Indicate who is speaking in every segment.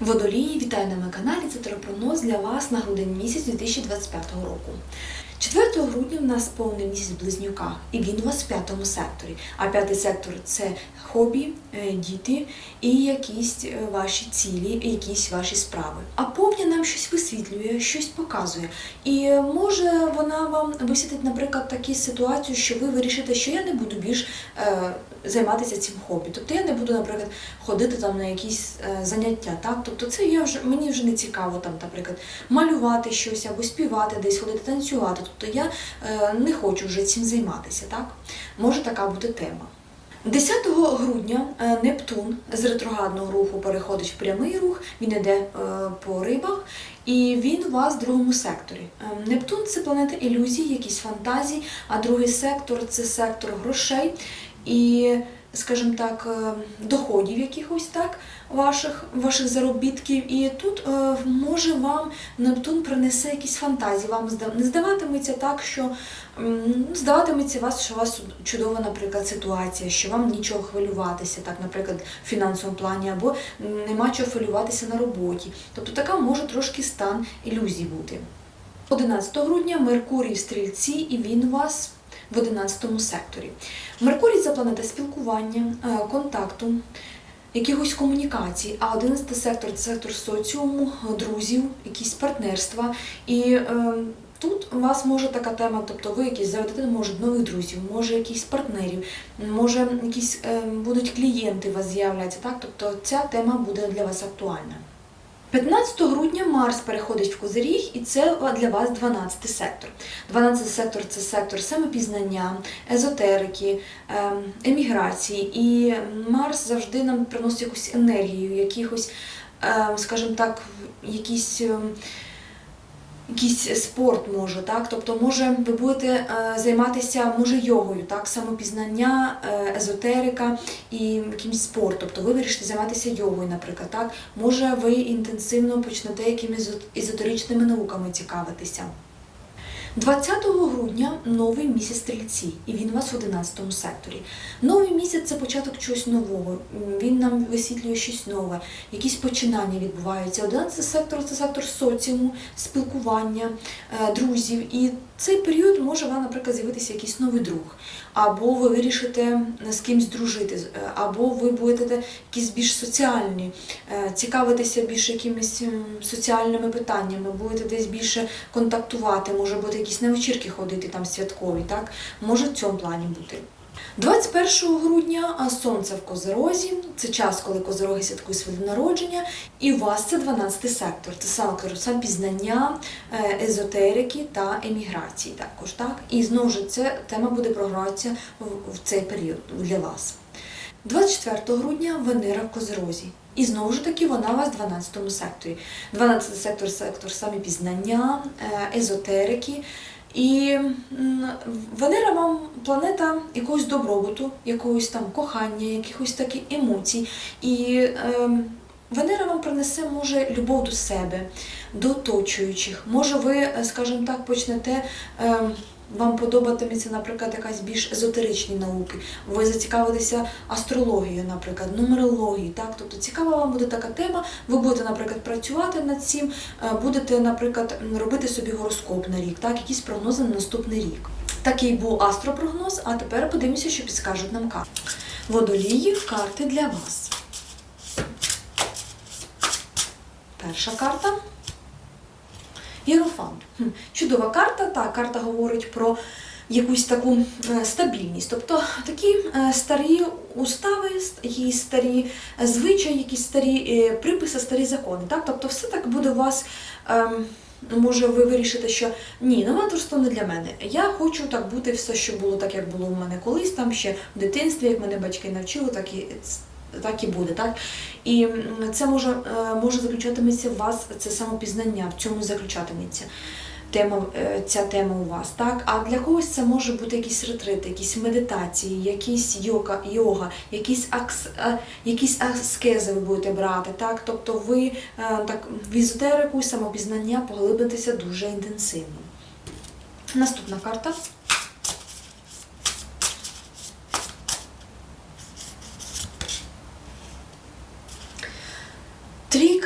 Speaker 1: Водолії, вітаю на моєму каналі. Це теропрогноз для вас на грудень місяць 2025 року. 4 грудня в нас повний місяць в близнюках, і він у вас в п'ятому секторі. А п'ятий сектор це хобі, е, діти і якісь е, ваші цілі, якісь ваші справи. А повня нам щось висвітлює, щось показує. І е, може вона вам висвітить, наприклад, таку ситуацію, що ви вирішите, що я не буду більш займатися цим хобі. Тобто я не буду, наприклад, ходити там на якісь е, заняття. Так? Тобто це я вже мені вже не цікаво там, наприклад, малювати щось або співати, десь ходити танцювати. Тобто я е, не хочу вже цим займатися. Так? Може така бути тема. 10 грудня е, Нептун з ретроградного руху переходить в прямий рух, він йде по рибах, і він у вас в другому секторі. Нептун це планета ілюзій, якісь фантазії, а другий сектор це сектор грошей і, скажімо так, е, доходів якихось так, ваших, ваших заробітків. І тут е, може вам Нептун принесе якісь фантазії. Вам не здаватиметься так, що ну, здаватиметься вас, що у вас чудова, наприклад, ситуація, що вам нічого хвилюватися, так, наприклад, в фінансовому плані, або нема чого хвилюватися на роботі. Тобто така може трошки стан ілюзій бути. 11 грудня Меркурій в стрільці, і він вас в 11 секторі. Меркурій це планета спілкування, е, контакту, якихось комунікацій, а 11 сектор це сектор соціуму, друзів, якісь партнерства. І е, тут у вас може така тема, тобто ви якісь заведете, може, нових друзів, може якісь партнерів, може якісь е, будуть клієнти у вас з'являться. Так? Тобто ця тема буде для вас актуальна. 15 грудня Марс переходить в Козиріг, і це для вас 12 сектор. 12 сектор це сектор самопізнання, езотерики, ем, еміграції. І Марс завжди нам приносить якусь енергію, якихось, ем, скажімо так, якісь. Якийсь спорт може, так? Тобто, може, ви будете е, займатися може йогою, так, самопізнання, е, езотерика і якимось спорт. Тобто ви вирішите займатися йогою, наприклад, так? Може, ви інтенсивно почнете якимись езо- езотеричними науками цікавитися. 20 грудня новий місяць стрільці, і він у вас в 11 секторі. Новий місяць це початок чогось нового. Він нам висвітлює щось нове, якісь починання відбуваються. 11 сектор це сектор соціуму, спілкування, е, друзів. І цей період може вам, наприклад, з'явитися якийсь новий друг, або ви вирішите з кимсь дружити, е, або ви будете якісь більш соціальні, е, цікавитися більш якимись соціальними питаннями, будете десь більше контактувати, може бути якісь на вечірки ходити там святкові, так? Може в цьому плані бути. 21 грудня сонце в Козерозі, це час, коли козероги святкують своє народження, і у вас це 12 сектор. Це саме кажу, пізнання, е, езотерики та еміграції також. Так? І знову ж ця тема буде програватися в цей період для вас. 24 грудня Венера в Козерозі. І знову ж таки вона у вас в 12 секторі. 12 сектор сектор самі пізнання, е, езотерики. І Венера вам планета якогось добробуту, якогось там кохання, якихось таких емоцій. І е, Венера вам принесе, може, любов до себе, до оточуючих. Може, ви, е, скажімо так, почнете. Е, вам подобатиметься, наприклад, якась більш езотеричні науки. Ви зацікавитеся астрологією, наприклад, нумерологією. Так? Тобто цікава вам буде така тема. Ви будете, наприклад, працювати над цим, е, будете, наприклад, робити собі гороскоп на рік, так? якісь прогнози на наступний рік. Такий був астропрогноз, а тепер подивимося, що підскажуть нам карти. Водолії карти для вас. Перша карта. Єрофант. Чудова карта. Та карта говорить про якусь таку е, стабільність. Тобто такі е, старі устави, якісь старі е, звичаї, якісь старі приписи, старі закони. Так? Тобто все так буде у вас. ем, Може, ви вирішите, що ні, новаторство не для мене. Я хочу так бути все, що було так, як було в мене колись, там ще в дитинстві, як мене батьки навчили, так і так і буде. Так? І це може, е, може заключатиметься в вас це самопізнання, в цьому заключатиметься тема, е, ця тема у вас. Так? А для когось це може бути якісь ретрити, якісь медитації, якісь йога, йога якісь, акс, е, якісь аскези ви будете брати. Так? Тобто ви так, в езотерику і самопізнання поглибитеся дуже інтенсивно. Наступна карта.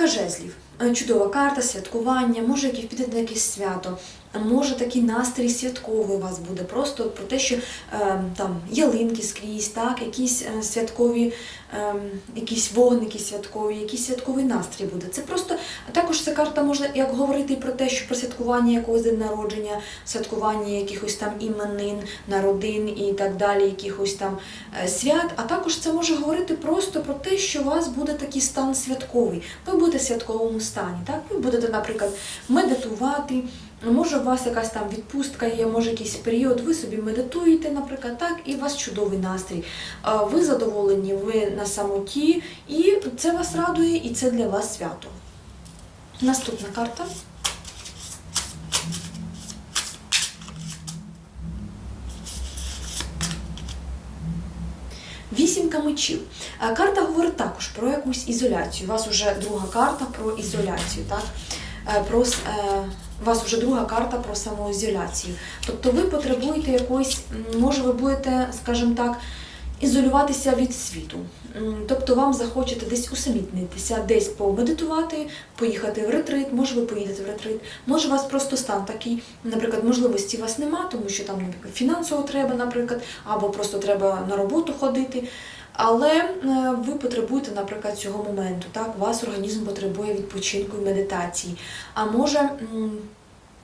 Speaker 1: Трійка жезлів. Е, Чудова карта, святкування, може який піде на якесь свято, може такий настрій святковий у вас буде. Просто про те, що е, там ялинки скрізь, так, якісь е, святкові, е, якісь вогники святкові, якийсь святковий настрій буде. Це просто також ця карта може як говорити про те, що про святкування якогось день народження, святкування якихось там іменин, народин і так далі, якихось там е, свят. А також це може говорити просто про те, що у вас буде такий стан святковий. Ви будете в святковому стані. Так? Ви будете, наприклад, медитувати. Може, у вас якась там відпустка є, може якийсь період, ви собі медитуєте, наприклад, так, і у вас чудовий настрій. Ви задоволені, ви на самоті, і це вас радує, і це для вас свято. Наступна карта. Вісімка мечів. Карта говорить також про якусь ізоляцію. У вас вже друга карта про ізоляцію, так? Про, е, у вас вже друга карта про самоізоляцію. Тобто ви потребуєте якоїсь, може, ви будете, скажімо так, ізолюватися від світу. Тобто вам захочете десь усамітнитися, десь помедитувати, поїхати в ретрит, може ви поїдете в ретрит, може у вас просто стан такий, наприклад, можливості у вас нема, тому що там фінансово треба, наприклад, або просто треба на роботу ходити. Але е, ви потребуєте, наприклад, цього моменту. Так, вас організм потребує відпочинку і медитації. А може,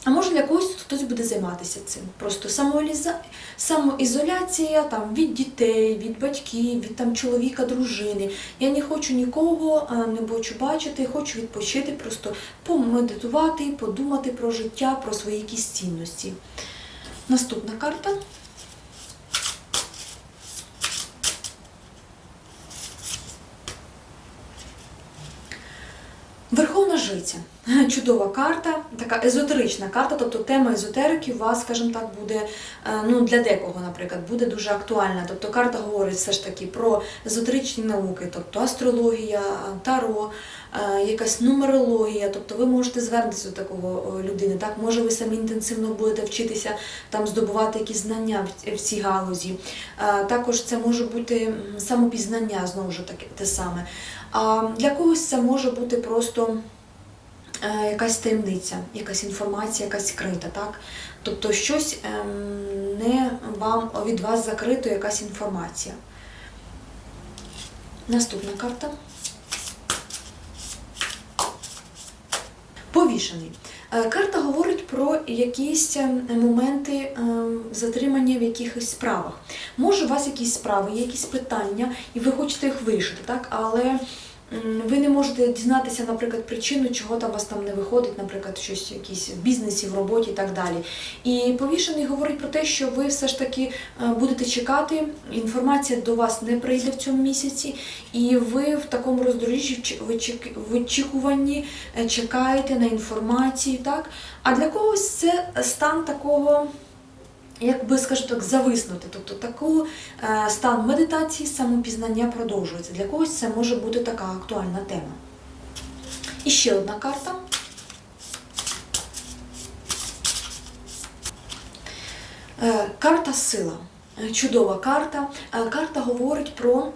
Speaker 1: а може для когось хтось буде займатися цим. Просто самоізоляція, самоізоляція там, від дітей, від батьків, від там, чоловіка, дружини. Я не хочу нікого, не хочу бачити, хочу відпочити, просто помедитувати, подумати про життя, про свої якісь цінності. Наступна карта. Жриця. Чудова карта, така езотерична карта, тобто тема езотерики у вас, скажімо так, буде е, ну, для декого, наприклад, буде дуже актуальна. Тобто карта говорить все ж таки про езотеричні науки, тобто астрологія, таро, е, якась нумерологія. Тобто ви можете звернутися до такого людини. Так, може, ви самі інтенсивно будете вчитися там здобувати якісь знання в, цій галузі. Е, Також це може бути самопізнання, знову ж таки, те саме. А для когось це може бути просто якась таємниця, якась інформація, якась скрита, так? Тобто щось ем, не вам від вас закрито, якась інформація. Наступна карта. Повішений. Е, Карта говорить про якісь е, моменти е, затримання в якихось справах. Може, у вас якісь справи, є якісь питання, і ви хочете їх вирішити, так? але ви не можете дізнатися, наприклад, причину, чого там вас там не виходить, наприклад, щось якісь в бізнесі, в роботі і так далі. І повішений говорить про те, що ви все ж таки е, будете чекати, інформація до вас не прийде в цьому місяці, і ви в такому роздоріжжі в очікуванні е, чекаєте на інформацію, так? А для когось це стан такого. Як би скажу так, зависнути, тобто такий е, стан медитації, самопізнання продовжується. Для когось це може бути така актуальна тема. І ще одна карта. Е, Карта сила. Чудова карта. Е, Карта говорить про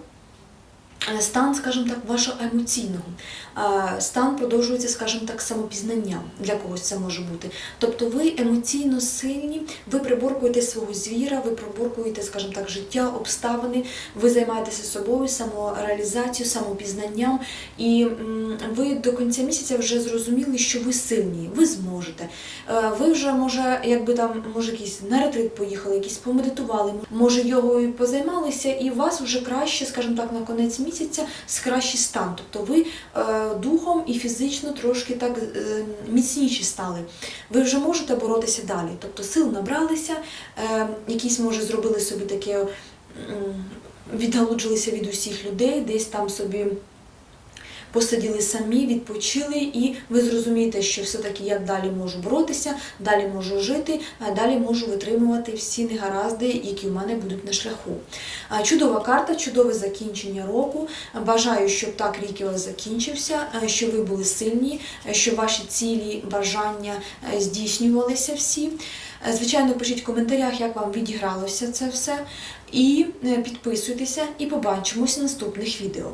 Speaker 1: стан, скажімо так, вашого емоційного. Е, Стан продовжується, скажімо так, самопізнанням. Для когось це може бути. Тобто ви емоційно сильні, ви приборкуєте свого звіра, ви приборкуєте, скажімо так, життя, обставини, ви займаєтеся собою, самореалізацією, самопізнанням, і ви до кінця місяця вже зрозуміли, що ви сильні, ви зможете. Е, Ви вже може, якби там, може, якийсь на ретрит поїхали, якісь помедитували, може йогою позаймалися, і вас вже краще, скажімо так, на кінець місяця з скращий стан. Тобто ви е, духом і фізично трошки так е, міцніші стали. Ви вже можете боротися далі. Тобто сил набралися, е, якісь, може, зробили собі таке, відгалуджилися від усіх людей, десь там собі посиділи самі, відпочили, і ви зрозумієте, що все-таки я далі можу боротися, далі можу жити, далі можу витримувати всі негаразди, які у мене будуть на шляху. Чудова карта, чудове закінчення року. Бажаю, щоб так рік у вас закінчився, щоб ви були сильні, щоб ваші цілі, бажання здійснювалися всі. Звичайно, пишіть в коментарях, як вам відігралося це все. І е, підписуйтеся, і побачимось в наступних відео.